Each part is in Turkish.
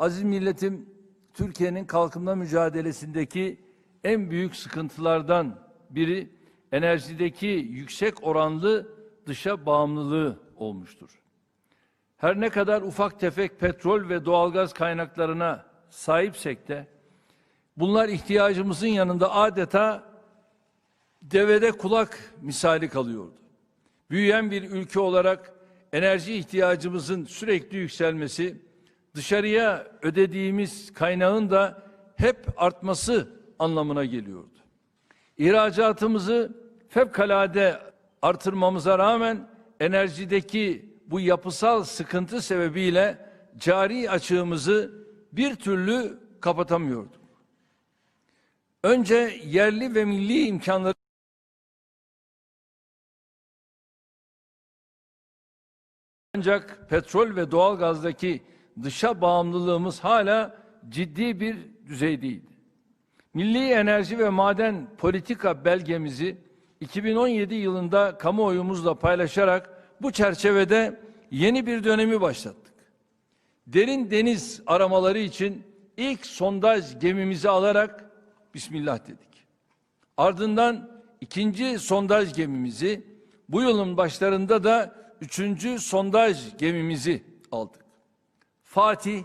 Aziz milletim, Türkiye'nin kalkınma mücadelesindeki en büyük sıkıntılardan biri enerjideki yüksek oranlı dışa bağımlılığı olmuştur. Her ne kadar ufak tefek petrol ve doğalgaz kaynaklarına sahipsek de bunlar ihtiyacımızın yanında adeta devede kulak misali kalıyordu. Büyüyen bir ülke olarak enerji ihtiyacımızın sürekli yükselmesi, dışarıya ödediğimiz kaynağın da hep artması anlamına geliyordu. İhracatımızı fevkalade artırmamıza rağmen enerjideki bu yapısal sıkıntı sebebiyle cari açığımızı bir türlü kapatamıyorduk. Önce yerli ve milli imkanları Ancak petrol ve doğalgazdaki dışa bağımlılığımız hala ciddi bir düzeydeydi. Milli Enerji ve Maden Politika belgemizi 2017 yılında kamuoyumuzla paylaşarak bu çerçevede yeni bir dönemi başlattık. Derin deniz aramaları için ilk sondaj gemimizi alarak Bismillah dedik. Ardından ikinci sondaj gemimizi, bu yılın başlarında da üçüncü sondaj gemimizi aldık. Fatih,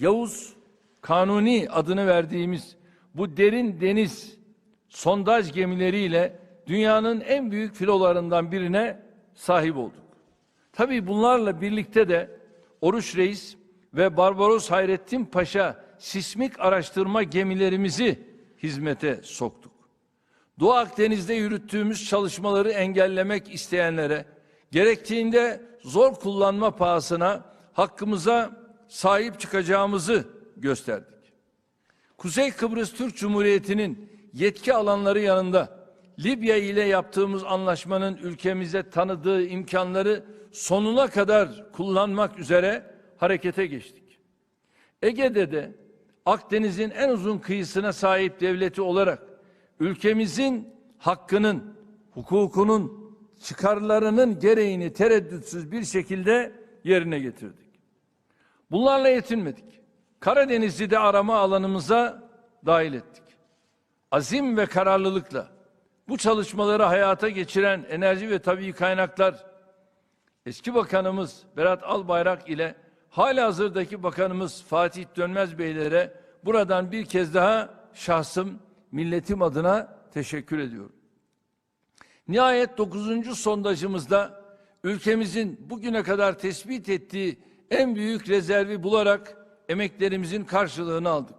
Yavuz, Kanuni adını verdiğimiz bu derin deniz sondaj gemileriyle dünyanın en büyük filolarından birine sahip olduk. Tabii bunlarla birlikte de Oruç Reis ve Barbaros Hayrettin Paşa sismik araştırma gemilerimizi hizmete soktuk. Doğu Akdeniz'de yürüttüğümüz çalışmaları engellemek isteyenlere gerektiğinde zor kullanma pahasına hakkımıza sahip çıkacağımızı gösterdik. Kuzey Kıbrıs Türk Cumhuriyeti'nin yetki alanları yanında Libya ile yaptığımız anlaşmanın ülkemize tanıdığı imkanları sonuna kadar kullanmak üzere harekete geçtik. Ege'de de Akdeniz'in en uzun kıyısına sahip devleti olarak ülkemizin hakkının, hukukunun, çıkarlarının gereğini tereddütsüz bir şekilde yerine getirdik. Bunlarla yetinmedik. Karadeniz'i de arama alanımıza dahil ettik. Azim ve kararlılıkla bu çalışmaları hayata geçiren Enerji ve Tabii Kaynaklar eski bakanımız Berat Albayrak ile hala hazırdaki bakanımız Fatih Dönmez Beylere buradan bir kez daha şahsım milletim adına teşekkür ediyorum. Nihayet 9. sondajımızda ülkemizin bugüne kadar tespit ettiği en büyük rezervi bularak emeklerimizin karşılığını aldık.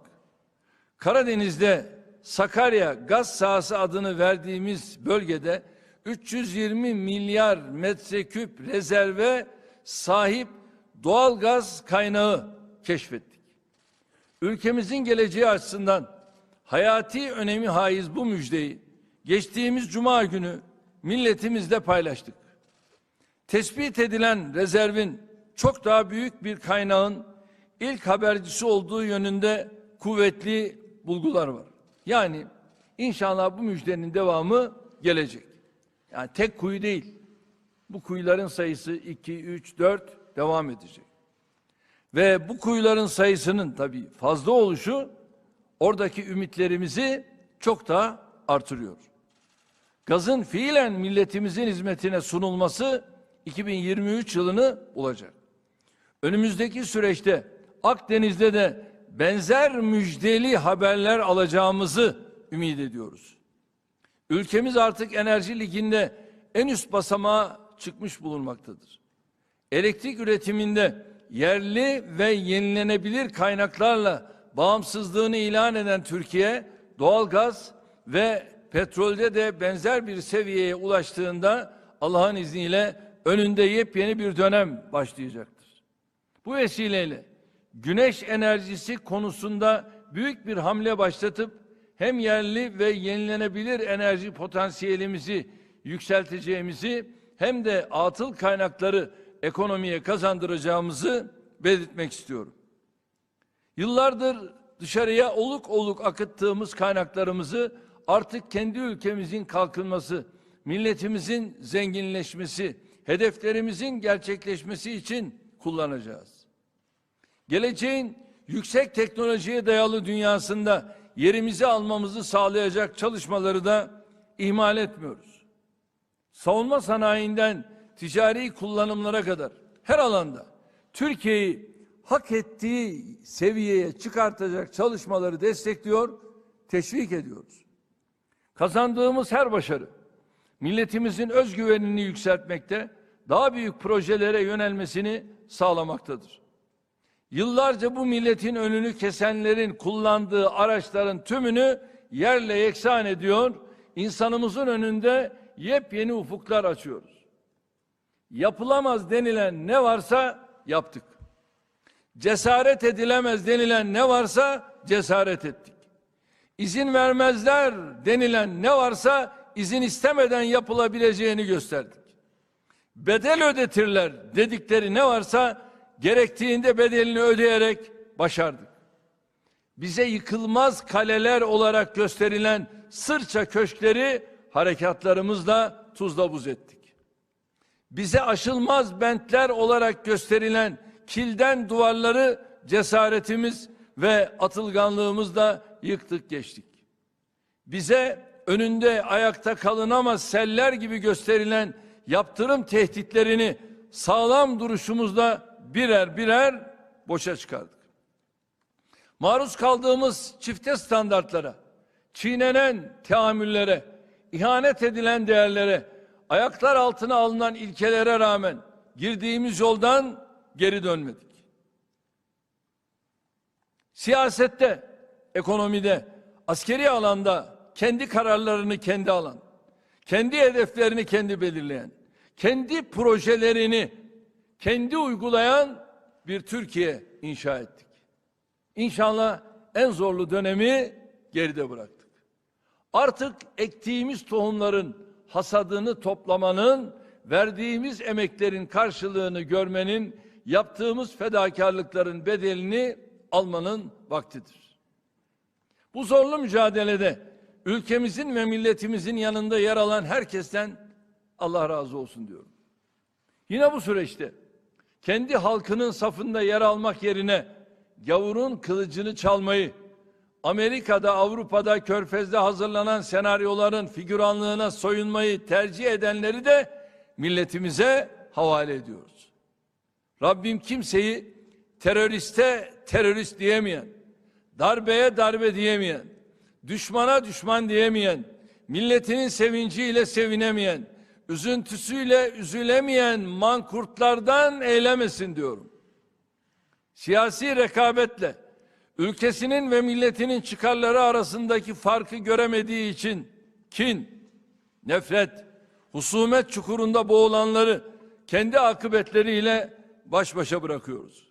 Karadeniz'de Sakarya gaz sahası adını verdiğimiz bölgede 320 milyar metreküp rezerve sahip doğal gaz kaynağı keşfettik. Ülkemizin geleceği açısından hayati önemi haiz bu müjdeyi geçtiğimiz cuma günü milletimizle paylaştık. Tespit edilen rezervin çok daha büyük bir kaynağın ilk habercisi olduğu yönünde kuvvetli bulgular var. Yani inşallah bu müjdenin devamı gelecek. Yani tek kuyu değil. Bu kuyuların sayısı 2, 3, 4 devam edecek. Ve bu kuyuların sayısının tabii fazla oluşu oradaki ümitlerimizi çok daha artırıyor. Gazın fiilen milletimizin hizmetine sunulması 2023 yılını bulacak. Önümüzdeki süreçte Akdeniz'de de benzer müjdeli haberler alacağımızı ümit ediyoruz. Ülkemiz artık enerji liginde en üst basamağa çıkmış bulunmaktadır. Elektrik üretiminde yerli ve yenilenebilir kaynaklarla bağımsızlığını ilan eden Türkiye, doğalgaz ve petrolde de benzer bir seviyeye ulaştığında Allah'ın izniyle önünde yepyeni bir dönem başlayacaktır. Bu vesileyle güneş enerjisi konusunda büyük bir hamle başlatıp hem yerli ve yenilenebilir enerji potansiyelimizi yükselteceğimizi hem de atıl kaynakları ekonomiye kazandıracağımızı belirtmek istiyorum. Yıllardır dışarıya oluk oluk akıttığımız kaynaklarımızı artık kendi ülkemizin kalkınması, milletimizin zenginleşmesi, hedeflerimizin gerçekleşmesi için kullanacağız. Geleceğin yüksek teknolojiye dayalı dünyasında yerimizi almamızı sağlayacak çalışmaları da ihmal etmiyoruz. Savunma sanayinden ticari kullanımlara kadar her alanda Türkiye'yi hak ettiği seviyeye çıkartacak çalışmaları destekliyor, teşvik ediyoruz. Kazandığımız her başarı milletimizin özgüvenini yükseltmekte, daha büyük projelere yönelmesini sağlamaktadır. Yıllarca bu milletin önünü kesenlerin kullandığı araçların tümünü yerle yeksan ediyor, insanımızın önünde yepyeni ufuklar açıyoruz. Yapılamaz denilen ne varsa yaptık. Cesaret edilemez denilen ne varsa cesaret ettik. İzin vermezler denilen ne varsa izin istemeden yapılabileceğini gösterdik. Bedel ödetirler dedikleri ne varsa gerektiğinde bedelini ödeyerek başardık. Bize yıkılmaz kaleler olarak gösterilen sırça köşkleri harekatlarımızla tuzla buz ettik. Bize aşılmaz bentler olarak gösterilen kilden duvarları cesaretimiz ve atılganlığımızla yıktık geçtik. Bize önünde ayakta kalınamaz seller gibi gösterilen yaptırım tehditlerini sağlam duruşumuzla birer birer boşa çıkardık. Maruz kaldığımız çifte standartlara, çiğnenen teamüllere, ihanet edilen değerlere, ayaklar altına alınan ilkelere rağmen girdiğimiz yoldan geri dönmedik. Siyasette, ekonomide, askeri alanda kendi kararlarını kendi alan, kendi hedeflerini kendi belirleyen, kendi projelerini kendi uygulayan bir Türkiye inşa ettik. İnşallah en zorlu dönemi geride bıraktık. Artık ektiğimiz tohumların hasadını toplamanın, verdiğimiz emeklerin karşılığını görmenin, yaptığımız fedakarlıkların bedelini almanın vaktidir. Bu zorlu mücadelede ülkemizin ve milletimizin yanında yer alan herkesten Allah razı olsun diyorum. Yine bu süreçte kendi halkının safında yer almak yerine gavurun kılıcını çalmayı, Amerika'da, Avrupa'da, Körfez'de hazırlanan senaryoların figüranlığına soyunmayı tercih edenleri de milletimize havale ediyoruz. Rabbim kimseyi teröriste terörist diyemeyen, darbeye darbe diyemeyen, düşmana düşman diyemeyen, milletinin sevinciyle sevinemeyen, üzüntüsüyle üzülemeyen mankurtlardan eylemesin diyorum. Siyasi rekabetle ülkesinin ve milletinin çıkarları arasındaki farkı göremediği için kin, nefret, husumet çukurunda boğulanları kendi akıbetleriyle baş başa bırakıyoruz.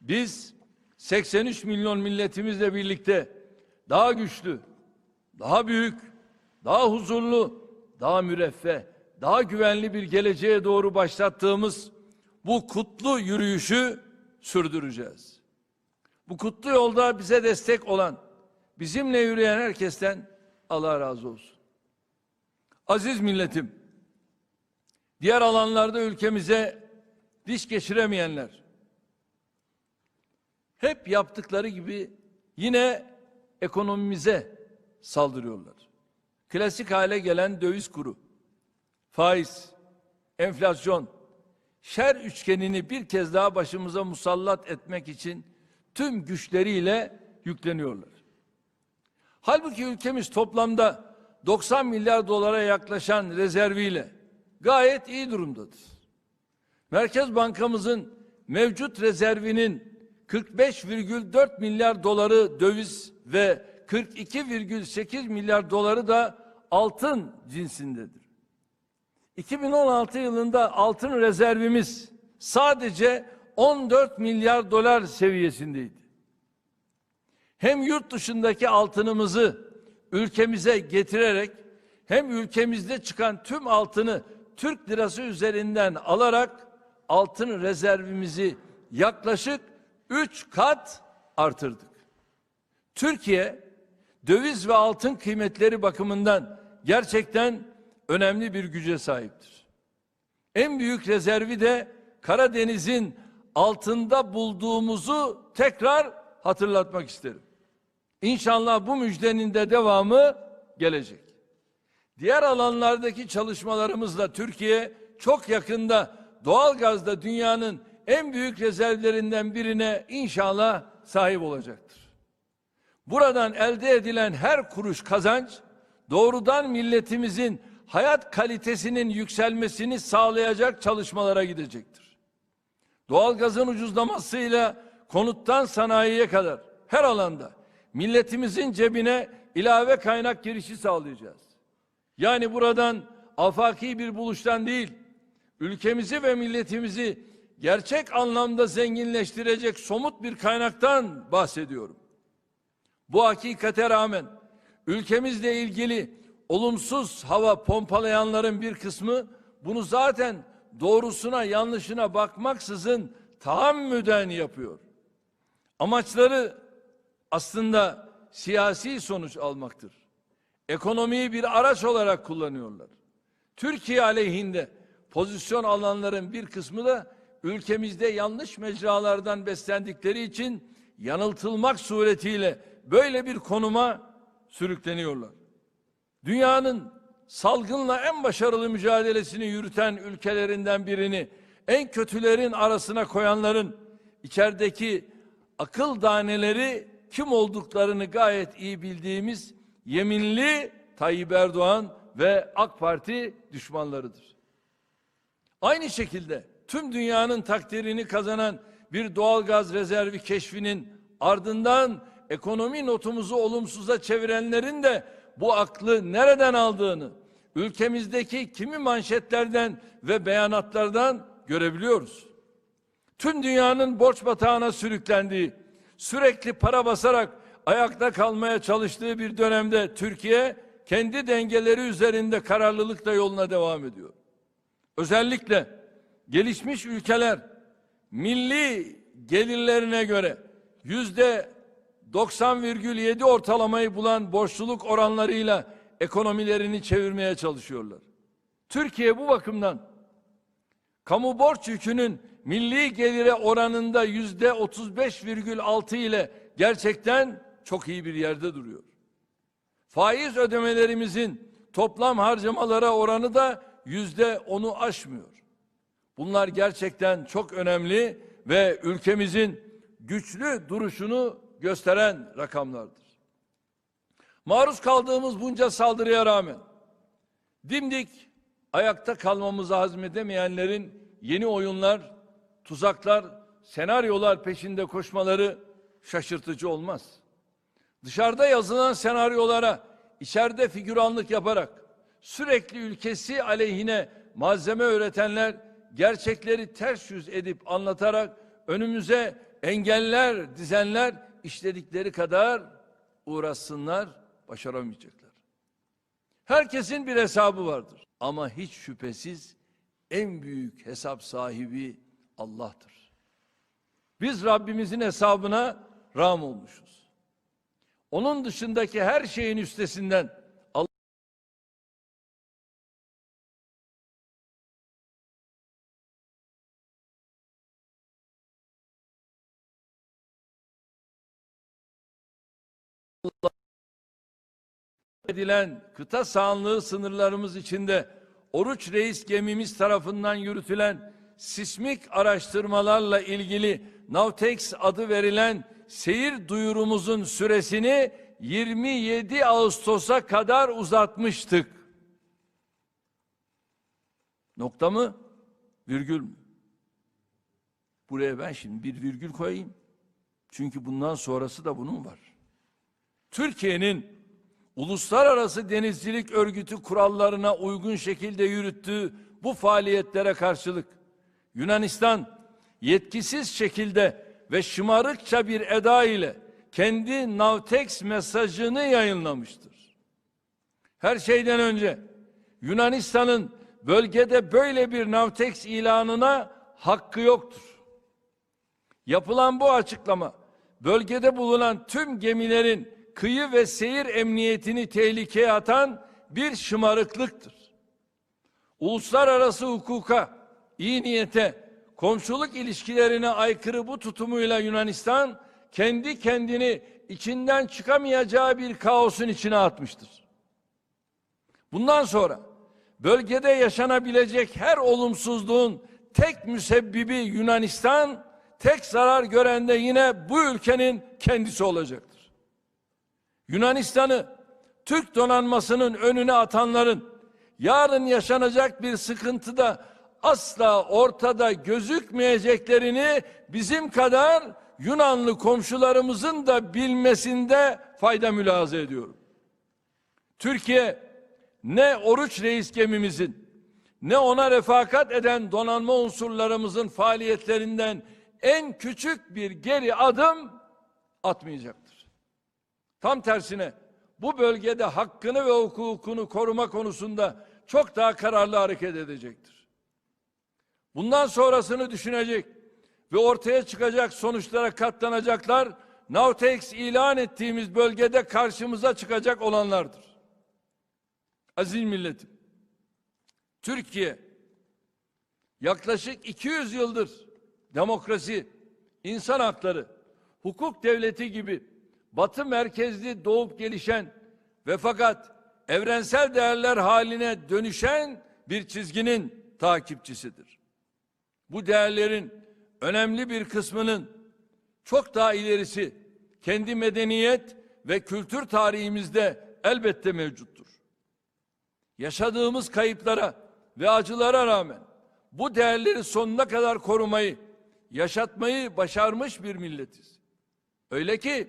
Biz 83 milyon milletimizle birlikte daha güçlü, daha büyük, daha huzurlu, daha müreffeh, daha güvenli bir geleceğe doğru başlattığımız bu kutlu yürüyüşü sürdüreceğiz. Bu kutlu yolda bize destek olan, bizimle yürüyen herkesten Allah razı olsun. Aziz milletim, diğer alanlarda ülkemize diş geçiremeyenler, hep yaptıkları gibi yine ekonomimize saldırıyorlar. Klasik hale gelen döviz kuru, faiz, enflasyon, şer üçgenini bir kez daha başımıza musallat etmek için tüm güçleriyle yükleniyorlar. Halbuki ülkemiz toplamda 90 milyar dolara yaklaşan rezerviyle gayet iyi durumdadır. Merkez Bankamızın mevcut rezervinin 45,4 milyar doları döviz ve 42,8 milyar doları da altın cinsindedir. 2016 yılında altın rezervimiz sadece 14 milyar dolar seviyesindeydi. Hem yurt dışındaki altınımızı ülkemize getirerek hem ülkemizde çıkan tüm altını Türk lirası üzerinden alarak altın rezervimizi yaklaşık 3 kat artırdık. Türkiye döviz ve altın kıymetleri bakımından gerçekten önemli bir güce sahiptir. En büyük rezervi de Karadeniz'in altında bulduğumuzu tekrar hatırlatmak isterim. İnşallah bu müjdenin de devamı gelecek. Diğer alanlardaki çalışmalarımızla Türkiye çok yakında doğal gazda dünyanın en büyük rezervlerinden birine inşallah sahip olacaktır. Buradan elde edilen her kuruş kazanç doğrudan milletimizin hayat kalitesinin yükselmesini sağlayacak çalışmalara gidecektir. Doğalgazın ucuzlamasıyla konuttan sanayiye kadar her alanda milletimizin cebine ilave kaynak girişi sağlayacağız. Yani buradan afaki bir buluştan değil, ülkemizi ve milletimizi gerçek anlamda zenginleştirecek somut bir kaynaktan bahsediyorum. Bu hakikate rağmen ülkemizle ilgili olumsuz hava pompalayanların bir kısmı bunu zaten doğrusuna yanlışına bakmaksızın tahammüden yapıyor. Amaçları aslında siyasi sonuç almaktır. Ekonomiyi bir araç olarak kullanıyorlar. Türkiye aleyhinde pozisyon alanların bir kısmı da ülkemizde yanlış mecralardan beslendikleri için yanıltılmak suretiyle böyle bir konuma sürükleniyorlar. Dünyanın salgınla en başarılı mücadelesini yürüten ülkelerinden birini en kötülerin arasına koyanların içerideki akıl daneleri kim olduklarını gayet iyi bildiğimiz yeminli Tayyip Erdoğan ve AK Parti düşmanlarıdır. Aynı şekilde tüm dünyanın takdirini kazanan bir doğal gaz rezervi keşfinin ardından ekonomi notumuzu olumsuza çevirenlerin de bu aklı nereden aldığını ülkemizdeki kimi manşetlerden ve beyanatlardan görebiliyoruz. Tüm dünyanın borç batağına sürüklendiği, sürekli para basarak ayakta kalmaya çalıştığı bir dönemde Türkiye kendi dengeleri üzerinde kararlılıkla yoluna devam ediyor. Özellikle gelişmiş ülkeler milli gelirlerine göre yüzde 90,7 ortalamayı bulan borçluluk oranlarıyla ekonomilerini çevirmeye çalışıyorlar. Türkiye bu bakımdan kamu borç yükünün milli gelire oranında yüzde 35,6 ile gerçekten çok iyi bir yerde duruyor. Faiz ödemelerimizin toplam harcamalara oranı da yüzde onu aşmıyor. Bunlar gerçekten çok önemli ve ülkemizin güçlü duruşunu gösteren rakamlardır. Maruz kaldığımız bunca saldırıya rağmen dimdik ayakta kalmamızı hazmedemeyenlerin yeni oyunlar, tuzaklar, senaryolar peşinde koşmaları şaşırtıcı olmaz. Dışarıda yazılan senaryolara içeride figüranlık yaparak sürekli ülkesi aleyhine malzeme öğretenler gerçekleri ters yüz edip anlatarak önümüze engeller dizenler işledikleri kadar uğraşsınlar başaramayacaklar. Herkesin bir hesabı vardır ama hiç şüphesiz en büyük hesap sahibi Allah'tır. Biz Rabbimizin hesabına ram olmuşuz. Onun dışındaki her şeyin üstesinden edilen kıta sahanlığı sınırlarımız içinde Oruç Reis gemimiz tarafından yürütülen sismik araştırmalarla ilgili Navtex adı verilen seyir duyurumuzun süresini 27 Ağustos'a kadar uzatmıştık. Nokta mı? Virgül mü? Buraya ben şimdi bir virgül koyayım. Çünkü bundan sonrası da bunun var. Türkiye'nin uluslararası denizcilik örgütü kurallarına uygun şekilde yürüttüğü bu faaliyetlere karşılık Yunanistan yetkisiz şekilde ve şımarıkça bir eda ile kendi Navtex mesajını yayınlamıştır. Her şeyden önce Yunanistan'ın bölgede böyle bir Navtex ilanına hakkı yoktur. Yapılan bu açıklama bölgede bulunan tüm gemilerin kıyı ve seyir emniyetini tehlikeye atan bir şımarıklıktır. Uluslararası hukuka, iyi niyete, komşuluk ilişkilerine aykırı bu tutumuyla Yunanistan kendi kendini içinden çıkamayacağı bir kaosun içine atmıştır. Bundan sonra bölgede yaşanabilecek her olumsuzluğun tek müsebbibi Yunanistan, tek zarar gören de yine bu ülkenin kendisi olacaktır. Yunanistan'ı Türk donanmasının önüne atanların yarın yaşanacak bir sıkıntıda asla ortada gözükmeyeceklerini bizim kadar Yunanlı komşularımızın da bilmesinde fayda mülahaza ediyorum. Türkiye ne Oruç Reis gemimizin ne ona refakat eden donanma unsurlarımızın faaliyetlerinden en küçük bir geri adım atmayacaktır. Tam tersine bu bölgede hakkını ve hukukunu koruma konusunda çok daha kararlı hareket edecektir. Bundan sonrasını düşünecek ve ortaya çıkacak sonuçlara katlanacaklar Navtex ilan ettiğimiz bölgede karşımıza çıkacak olanlardır. Aziz milletim, Türkiye yaklaşık 200 yıldır demokrasi, insan hakları, hukuk devleti gibi batı merkezli doğup gelişen ve fakat evrensel değerler haline dönüşen bir çizginin takipçisidir. Bu değerlerin önemli bir kısmının çok daha ilerisi kendi medeniyet ve kültür tarihimizde elbette mevcuttur. Yaşadığımız kayıplara ve acılara rağmen bu değerleri sonuna kadar korumayı, yaşatmayı başarmış bir milletiz. Öyle ki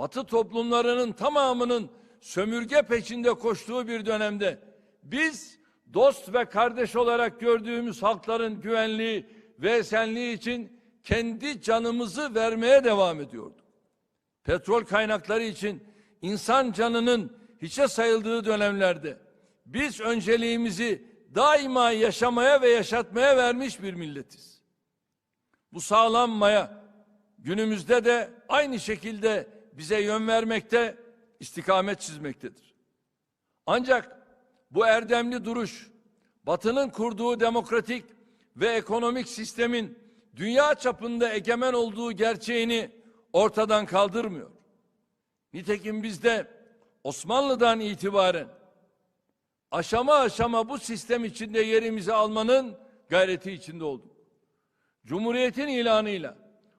Batı toplumlarının tamamının sömürge peşinde koştuğu bir dönemde biz dost ve kardeş olarak gördüğümüz halkların güvenliği ve esenliği için kendi canımızı vermeye devam ediyorduk. Petrol kaynakları için insan canının hiçe sayıldığı dönemlerde biz önceliğimizi daima yaşamaya ve yaşatmaya vermiş bir milletiz. Bu sağlam maya günümüzde de aynı şekilde bize yön vermekte, istikamet çizmektedir. Ancak bu erdemli duruş, Batı'nın kurduğu demokratik ve ekonomik sistemin dünya çapında egemen olduğu gerçeğini ortadan kaldırmıyor. Nitekim biz de Osmanlı'dan itibaren aşama aşama bu sistem içinde yerimizi almanın gayreti içinde olduk. Cumhuriyetin ilanıyla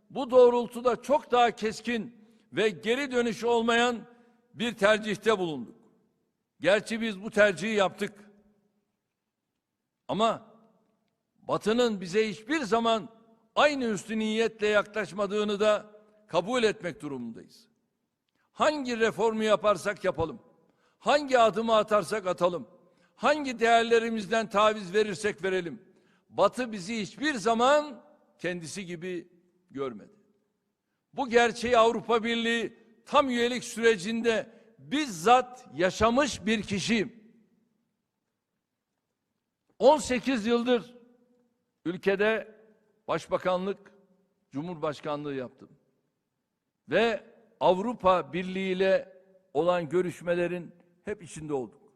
bu doğrultuda çok daha keskin ve geri dönüşü olmayan bir tercihte bulunduk. Gerçi biz bu tercihi yaptık. Ama Batı'nın bize hiçbir zaman aynı üstü niyetle yaklaşmadığını da kabul etmek durumundayız. Hangi reformu yaparsak yapalım, hangi adımı atarsak atalım, hangi değerlerimizden taviz verirsek verelim, Batı bizi hiçbir zaman kendisi gibi görmedi. Bu gerçeği Avrupa Birliği tam üyelik sürecinde bizzat yaşamış bir kişiyim. 18 yıldır ülkede başbakanlık, cumhurbaşkanlığı yaptım. Ve Avrupa Birliği ile olan görüşmelerin hep içinde olduk.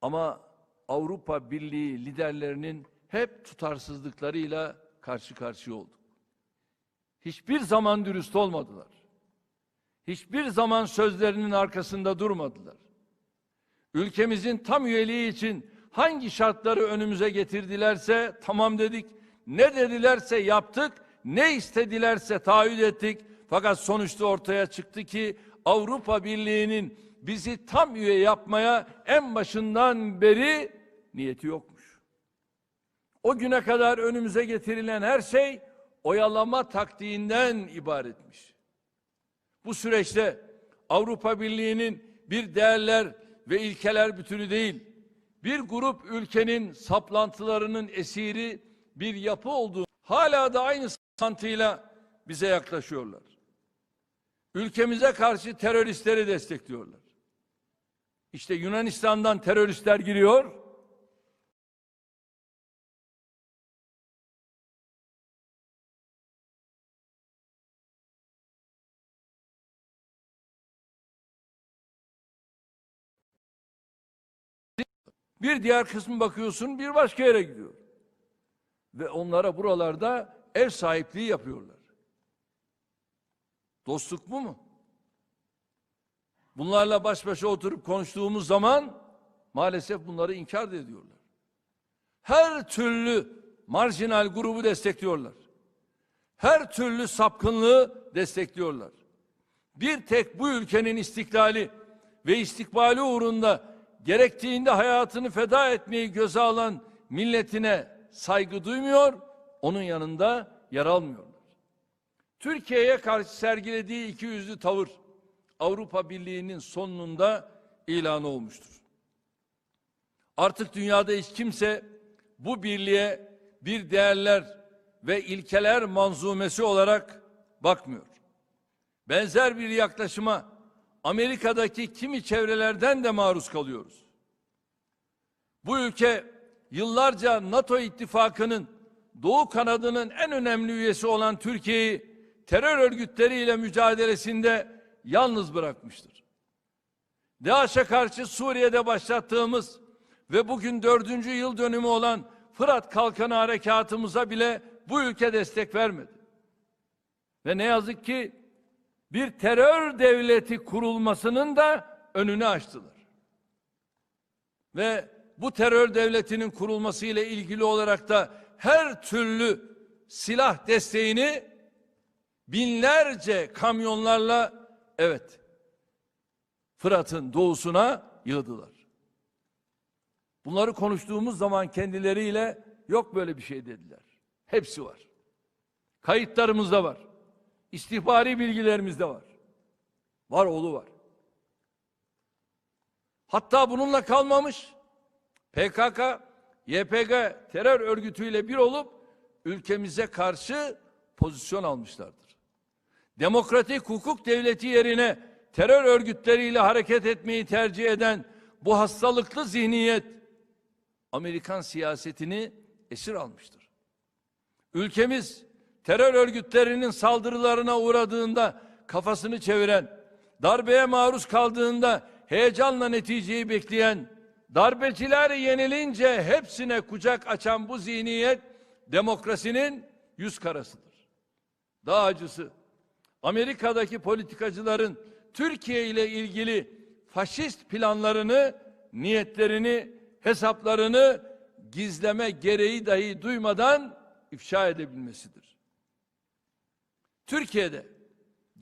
Ama Avrupa Birliği liderlerinin hep tutarsızlıklarıyla karşı karşıya olduk. Hiçbir zaman dürüst olmadılar. Hiçbir zaman sözlerinin arkasında durmadılar. Ülkemizin tam üyeliği için hangi şartları önümüze getirdilerse tamam dedik. Ne dedilerse yaptık, ne istedilerse taahhüt ettik. Fakat sonuçta ortaya çıktı ki Avrupa Birliği'nin bizi tam üye yapmaya en başından beri niyeti yokmuş. O güne kadar önümüze getirilen her şey oyalama taktiğinden ibaretmiş. Bu süreçte Avrupa Birliği'nin bir değerler ve ilkeler bütünü değil, bir grup ülkenin saplantılarının esiri bir yapı olduğu hala da aynı santıyla bize yaklaşıyorlar. Ülkemize karşı teröristleri destekliyorlar. İşte Yunanistan'dan teröristler giriyor. Bir diğer kısmı bakıyorsun bir başka yere gidiyor. Ve onlara buralarda ev sahipliği yapıyorlar. Dostluk bu mu? Bunlarla baş başa oturup konuştuğumuz zaman maalesef bunları inkar da ediyorlar. Her türlü marjinal grubu destekliyorlar. Her türlü sapkınlığı destekliyorlar. Bir tek bu ülkenin istiklali ve istikbali uğrunda gerektiğinde hayatını feda etmeyi göze alan milletine saygı duymuyor, onun yanında yer almıyorlar. Türkiye'ye karşı sergilediği iki yüzlü tavır Avrupa Birliği'nin sonunda ilanı olmuştur. Artık dünyada hiç kimse bu birliğe bir değerler ve ilkeler manzumesi olarak bakmıyor. Benzer bir yaklaşıma Amerika'daki kimi çevrelerden de maruz kalıyoruz. Bu ülke yıllarca NATO ittifakının Doğu kanadının en önemli üyesi olan Türkiye'yi terör örgütleriyle mücadelesinde yalnız bırakmıştır. DAEŞ'e karşı Suriye'de başlattığımız ve bugün dördüncü yıl dönümü olan Fırat Kalkanı Harekatımıza bile bu ülke destek vermedi. Ve ne yazık ki bir terör devleti kurulmasının da önünü açtılar. Ve bu terör devletinin kurulması ile ilgili olarak da her türlü silah desteğini binlerce kamyonlarla evet Fırat'ın doğusuna yığdılar. Bunları konuştuğumuz zaman kendileriyle yok böyle bir şey dediler. Hepsi var. Kayıtlarımızda var. İstihbari bilgilerimizde var. Var oğlu var. Hatta bununla kalmamış. PKK, YPG terör örgütüyle bir olup ülkemize karşı pozisyon almışlardır. Demokratik hukuk devleti yerine terör örgütleriyle hareket etmeyi tercih eden bu hastalıklı zihniyet Amerikan siyasetini esir almıştır. Ülkemiz terör örgütlerinin saldırılarına uğradığında kafasını çeviren, darbeye maruz kaldığında heyecanla neticeyi bekleyen, darbeciler yenilince hepsine kucak açan bu zihniyet demokrasinin yüz karasıdır. Daha acısı Amerika'daki politikacıların Türkiye ile ilgili faşist planlarını, niyetlerini, hesaplarını gizleme gereği dahi duymadan ifşa edebilmesidir. Türkiye'de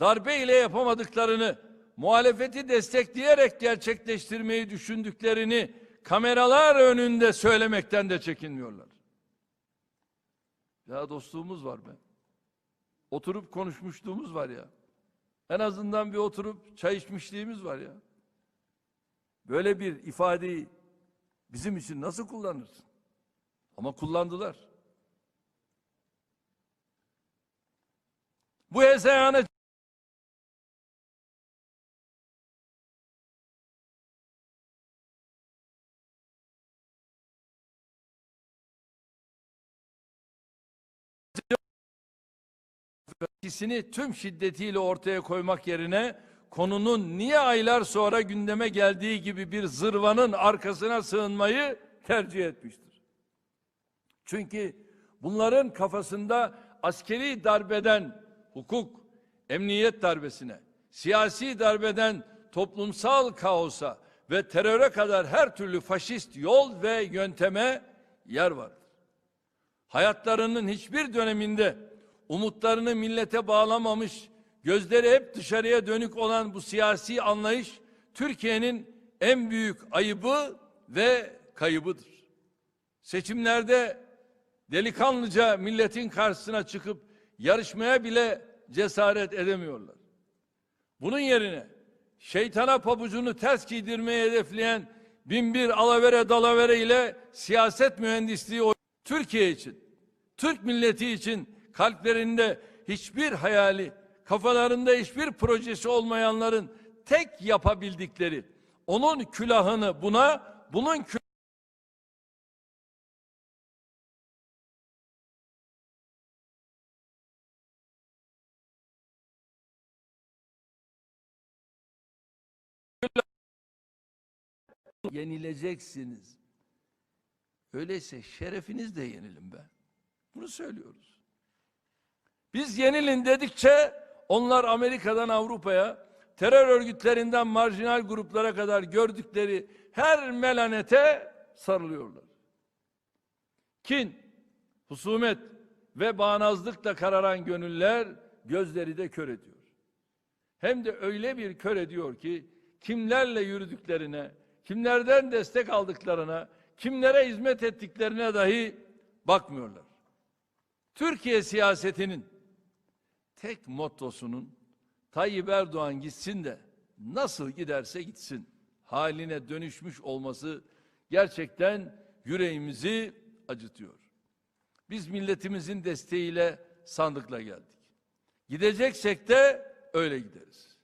darbe ile yapamadıklarını muhalefeti destekleyerek gerçekleştirmeyi düşündüklerini kameralar önünde söylemekten de çekinmiyorlar. Ya dostluğumuz var be. Oturup konuşmuşluğumuz var ya. En azından bir oturup çay içmişliğimiz var ya. Böyle bir ifadeyi bizim için nasıl kullanırsın? Ama kullandılar. Bu hezeyana etkisini tüm şiddetiyle ortaya koymak yerine konunun niye aylar sonra gündeme geldiği gibi bir zırvanın arkasına sığınmayı tercih etmiştir. Çünkü bunların kafasında askeri darbeden hukuk, emniyet darbesine, siyasi darbeden toplumsal kaosa ve teröre kadar her türlü faşist yol ve yönteme yer vardır. Hayatlarının hiçbir döneminde umutlarını millete bağlamamış, gözleri hep dışarıya dönük olan bu siyasi anlayış Türkiye'nin en büyük ayıbı ve kaybıdır. Seçimlerde delikanlıca milletin karşısına çıkıp yarışmaya bile cesaret edemiyorlar. Bunun yerine şeytana pabucunu ters giydirmeyi hedefleyen binbir alavere dalavere ile siyaset mühendisliği Türkiye için, Türk milleti için kalplerinde hiçbir hayali, kafalarında hiçbir projesi olmayanların tek yapabildikleri onun külahını buna, bunun kü- yenileceksiniz. Öyleyse şerefiniz de yenilin be. Bunu söylüyoruz. Biz yenilin dedikçe onlar Amerika'dan Avrupa'ya, terör örgütlerinden marjinal gruplara kadar gördükleri her melanete sarılıyorlar. Kin, husumet ve bağnazlıkla kararan gönüller gözleri de kör ediyor. Hem de öyle bir kör ediyor ki kimlerle yürüdüklerine, kimlerden destek aldıklarına, kimlere hizmet ettiklerine dahi bakmıyorlar. Türkiye siyasetinin tek mottosunun Tayyip Erdoğan gitsin de nasıl giderse gitsin haline dönüşmüş olması gerçekten yüreğimizi acıtıyor. Biz milletimizin desteğiyle sandıkla geldik. Gideceksek de öyle gideriz.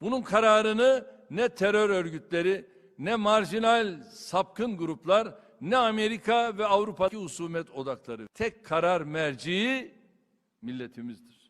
Bunun kararını ne terör örgütleri, ne marjinal sapkın gruplar, ne Amerika ve Avrupa'daki husumet odakları. Tek karar merciği milletimizdir.